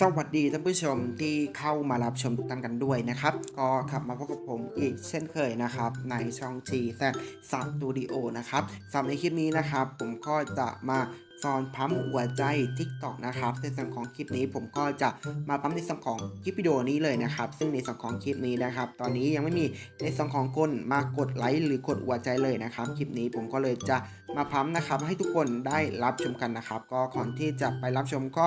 สวัสดีท่านผู้ชมที่เข้ามารับชมทุกท่านกันด้วยนะครับ ก็กลับมาพบกับผมอีกเช่นเคยนะครับ ในช่อง G แซสตูดิโอนะครับสำหรับในคลิปนี้นะครับ ผมก็จะมาสอนพัมหัวใจ TikTok นะครับในส่วนของคลิปนี้ผมก็จะมาปั๊มในส่วนของคลิปวิดีโอนี้เลยนะครับ ซึ่งในส่วนของคลิปนี้นะครับ ตอนนี้ยังไม่มีในส่วนของคนมากดไลค์หรือกดหัวใจเลยนะครับ คลิปนี้ผมก็เลยจะ มาพัมนะครับ ให้ทุกคนได้รับชมกันนะครับ ก็ก่อนที่จะไปรับชมก็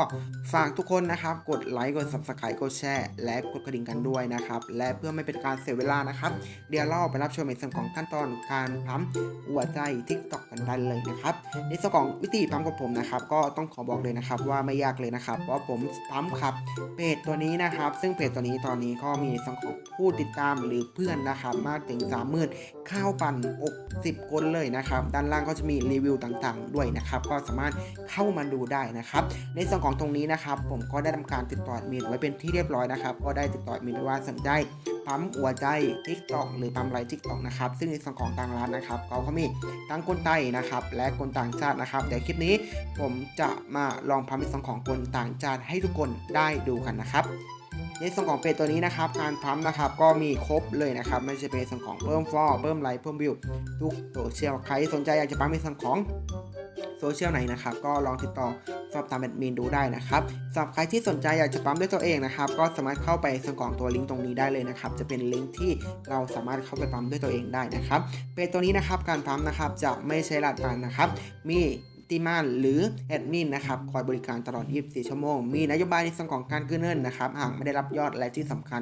ฝากทุกคนนะครับ กดไลค์กด subscribe กดแชร์และกดกระดิ่งกันด้วยนะครับ และเพื่อไม่เป็นการเสียเวลานะครับ เดี๋ยวเราไปรับชมในส่วนของขั้นตอนการพัมหัวใจ TikTok กันได้เลยนะครับ ในส่วนของวิธีปั๊มของผมนะครับ ก็ต้องขอบอกเลยนะครับว่าไม่ยากเลยนะครับเพราะผมปั๊มครับเพจตัวนี้นะครับ ซึ่งเพจตัวนี้ตอนนี้ก็มีในส่วนของผู้ติดตามหรือเพื่อนนะครับมากถึง 30,000 ข้าวปั่นอก10คนเลยนะครับ ด้านล่างก็จะมีรีวิวต่างๆ ด้วยนะครับ ก็สามารถเข้ามาดูได้นะครับ ในส่วนของตรงนี้นะครับ ผมก็ได้ทำการติดต่อมินไว้เป็นที่เรียบร้อยนะครับ ก็ได้ติดต่อมินไว้ว่าสนใจปั๊มหัวใจ TikTok หรือปั๊มไลฟ์ TikTok นะครับ ซึ่งในส่วนของทางร้านนะครับเขาก็มีทั้งคนไทยนะครับ และคนต่างชาตินะครับ เดี๋ยวคลิปนี้ผมจะมาลองพัมในส่วนของคนต่างชาติให้ทุกคนได้ดูกันนะครับ ในส่วนของเพจตัวนี้นะครับการพัมนะครับก็มีครบเลยนะครับไม่ใช่เป็นส่วนของเพิ่มฟอลเพิ่มไลค์เพิ่มวิวทุกโซเชียลใครสนใจอยากจะปั๊มในส่วนของโซเชียลไหนนะครับก็ลองติดต่อสอบถามแอดมินดูได้นะครับสำหรับใครที่สนใจอยากจะปั๊มด้วยตัวเองนะครับ ก็สามารถเข้าไปส่วนของตัวลิงก์ตรงนี้ได้เลยนะครับ จะเป็นลิงก์ที่เราสามารถเข้าไปปั๊มด้วยตัวเองได้นะครับเพจตัวนี้นะครับการปั๊มนะครับจะไม่ใช้รหัสผ่านนะครับ มี ติมานหรือแอดมินนะครับคอยบริการตลอด 24 ชั่วโมง มีนโยบายในส่วนของการกู้เงินนะครับหากไม่ได้รับยอดและที่สำคัญ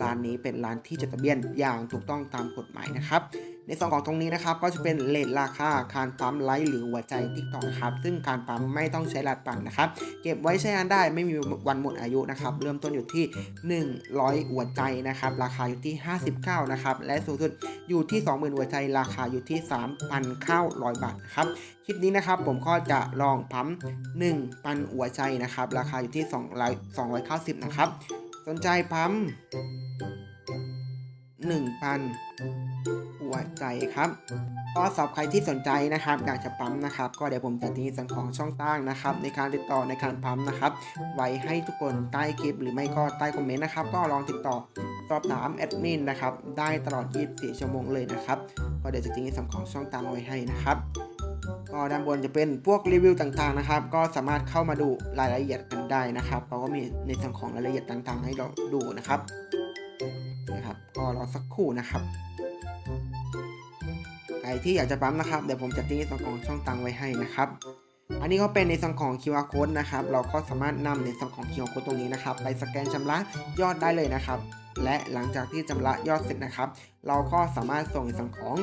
ร้านนี้เป็นร้านที่จดทะเบียนอย่างถูกต้องตามกฎหมายนะครับ ในส่วนของตรงนี้นะครับก็จะเป็นเลทราคาการปั๊มไลท์หรือหัวใจทิกตอกนะครับซึ่งการปั๊มไม่ต้องใช้รหัสปั่นนะครับ เก็บไว้ใช้งานได้ไม่มีวันหมดอายุนะครับเริ่มต้นอยู่ที่ 100 หัวใจนะครับราคาอยู่ที่ 59นะครับและสูงสุดอยู่ที่ 20,000 หัวใจราคาอยู่ที่ 3,900 บาทนะครับคลิปนี้นะครับผมก็จะลองปั๊ม1,000หัวใจนะครับราคาอยู่ที่200 290นะครับสนใจปั๊ม 1,000หัวใจครับ ก็สำหรับใครที่สนใจนะครับอยากจะปั๊มนะครับ ก็เดี๋ยวผมจะทิ้งส่วนของช่องตั้งนะครับ ในการติดต่อในการปั๊มนะครับ ไว้ให้ทุกคนใต้คลิป หรือไม่ก็ใต้คอมเมนต์นะครับ ก็ลองติดต่อสอบถามแอดมินนะครับ ได้ตลอด 24 ชั่วโมงเลยนะครับ ก็เดี๋ยวจะทิ้งส่วนของช่องตั้งไว้ให้นะครับก็ด้านบนจะเป็นพวกรีวิวต่างๆนะครับ ก็สามารถเข้ามาดูรายละเอียดกันได้นะครับเขาก็มีในส่วนของรายละเอียดต่างๆ ให้เราดูนะครับ นะครับก็รอสักครู่นะครับใครที่อยากจะปั๊มนะครับเดี๋ยวผมจะทิ้งในส่วนของช่องตังไว้ให้นะครับ อันนี้ก็เป็นในส่วนของ QR code นะครับ เราก็สามารถนำในส่วนของ QR code ตรงนี้นะครับ ไปสแกนชำระยอดได้เลยนะครับ และหลังจากที่ชำระยอดเสร็จนะครับ เราก็สามารถส่งในส่วนของ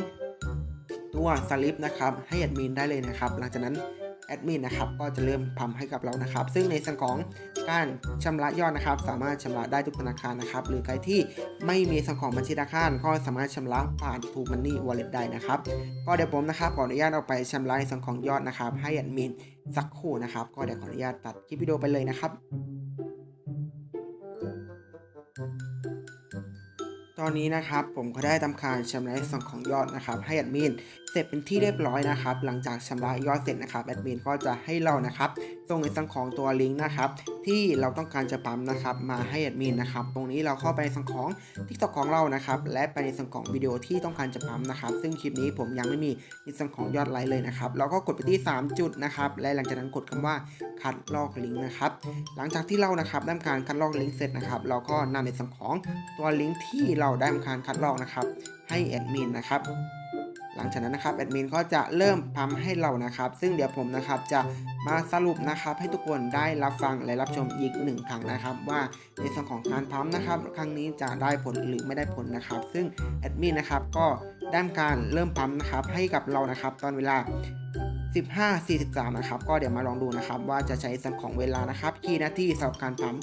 ตัวสลิปนะครับ ให้แอดมินได้เลยนะครับ หลังจากนั้น แอดมินนะครับก็จะเริ่มทำให้กับเรานะครับ ซึ่งในส่วนของการชำระยอดนะครับ สามารถชำระได้ทุกธนาคารนะครับ หรือใครที่ไม่มีส่วนของบัญชีธนาคารก็สามารถชำระผ่านทูมันนี่วอลเล็ตได้นะครับ ก็เดี๋ยวผมนะครับขออนุญาตเอาไปชำระในส่วนของยอดนะครับ ให้แอดมินสักครู่นะครับ ก็เดี๋ยวขออนุญาตตัดคลิปวิดีโอไปเลยนะครับ ตอนนี้นะครับผมก็ได้ทำการชำระส่วนของยอดนะครับ ให้แอดมินเสร็จเป็นที่เรียบร้อยนะครับ หลังจากชำระยอดเสร็จนะครับแอดมินก็จะให้เรานะครับส่งในส่วนของตัวลิงก์นะครับ ที่เราต้องการจะปั๊มนะครับ มาให้แอดมินนะครับ ตรงนี้เราเข้าไปในส่วนของ TikTok ของเรานะครับ และไปในส่วนของวิดีโอที่ต้องการจะปั๊มนะครับ ซึ่งคลิปนี้ผมยังไม่มีในส่วนของยอดไลค์เลยนะครับเราก็กดไปที่ 3 จุดนะครับ และหลังจากนั้นกดคำว่าคัดลอกลิงก์นะครับ หลังจากที่เรานะครับได้ทำการคัดลอกลิงก์เสร็จนะครับ เราก็นำในส่วนของตัวลิงก์ที่เราได้ทำการคัดลอกนะครับ ให้แอดมินนะครับ หลังจากนั้นนะครับแอดมินก็จะเริ่มพัมให้เรานะครับ ซึ่งเดี๋ยวผมนะครับจะมาสรุปนะครับ ให้ทุกคนได้รับฟังและรับชมอีกหนึ่งครั้งนะครับ ว่าในส่วนของการพัมนะครับ ครั้งนี้จะได้ผลหรือไม่ได้ผลนะครับ ซึ่งแอดมินนะครับก็ได้ทำการเริ่มพัมนะครับให้กับเรานะครับ ตอนเวลา15.43 นะครับ ก็เดี๋ยวมาลองดูนะครับ ว่าจะใช้ส่วนของเวลานะครับกี่นาทีสำหรับการพัม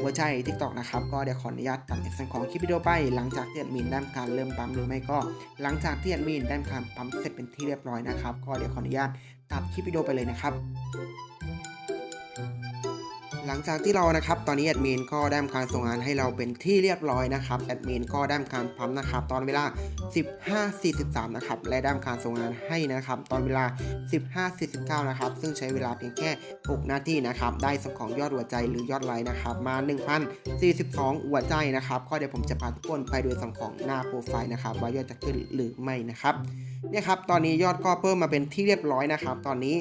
หัวใจ TikTok นะครับ ก็เดี๋ยวขออนุญาตตัดในส่วนของคลิปวิดีโอไป หลังจากที่แอดมินได้การเริ่มปั๊มหรือไม่ก็ หลังจากที่แอดมินได้การปั๊มเสร็จเป็นที่เรียบร้อยนะครับ ก็เดี๋ยวขออนุญาตตัดคลิปวิดีโอไปเลยนะครับ หลังจากที่เรานะครับ ตอนนี้แอดมินก็ได้ทำการส่งงานให้เราเป็นที่เรียบร้อยนะครับแอดมินก็ได้ทำการปั๊มนะครับ ตอนเวลา 15.43 นะครับ และได้ทำการส่งงานให้นะครับ ตอนเวลา 15.49 นะครับ ซึ่งใช้เวลาเพียงแค่ 6 นาทีนะครับ ได้ส่งของยอดหัวใจหรือยอดไลค์นะครับ มา 1,042 หัวใจนะครับ ก็เดี๋ยวผมจะพาทุกคนไปดูส่งของหน้าโปรไฟล์นะครับ ว่ายอดจะขึ้นหรือไม่นะครับ เนี่ยครับ ตอนนี้ยอดก็เพิ่มมาเป็นที่เรียบร้อยนะครับ ตอนนี้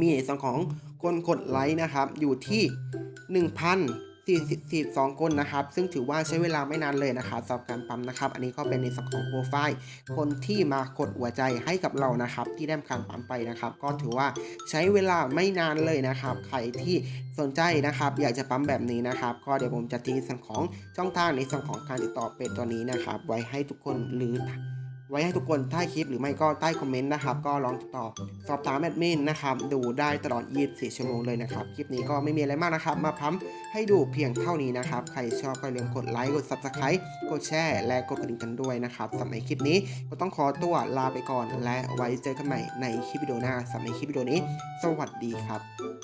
มีในส่วนของ คนกดไลค์นะครับอยู่ที่ 1,042 คนนะครับ ซึ่งถือว่าใช้เวลาไม่นานเลยนะครับสำหรับการปั๊มนะครับ อันนี้ก็เป็นในส่วนของโปรไฟล์คนที่มากดหัวใจให้กับเรานะครับ ที่ได้การปั๊มไปนะครับ ก็ถือว่าใช้เวลาไม่นานเลยนะครับ ใครที่สนใจนะครับ อยากจะปั๊มแบบนี้นะครับ ก็เดี๋ยวผมจะทิ้งส่วนของช่องทางในส่วนของการติดต่อเป็ดตัวนี้นะครับ ไว้ให้ทุกคนหรือ ไว้ให้ทุกคนใต้คลิปหรือไม่ก็ใต้คอมเมนต์นะครับก็ลองติดต่อสอบถามแอดมินนะครับดูได้ตลอด 24 ชั่วโมงเลยนะครับคลิปนี้ก็ไม่มีอะไรมากนะครับ มาพัมให้ดูเพียงเท่านี้นะครับใครชอบก็อย่าลืมกดไลค์กด Subscribe กดแชร์และกดกระดิ่งกันด้วยนะครับสำหรับคลิปนี้ก็ต้องขอตัวลาไปก่อน และไว้เจอกันใหม่ในคลิปวิดีโอหน้าสำหรับคลิปวิดีโอนี้ สวัสดีครับ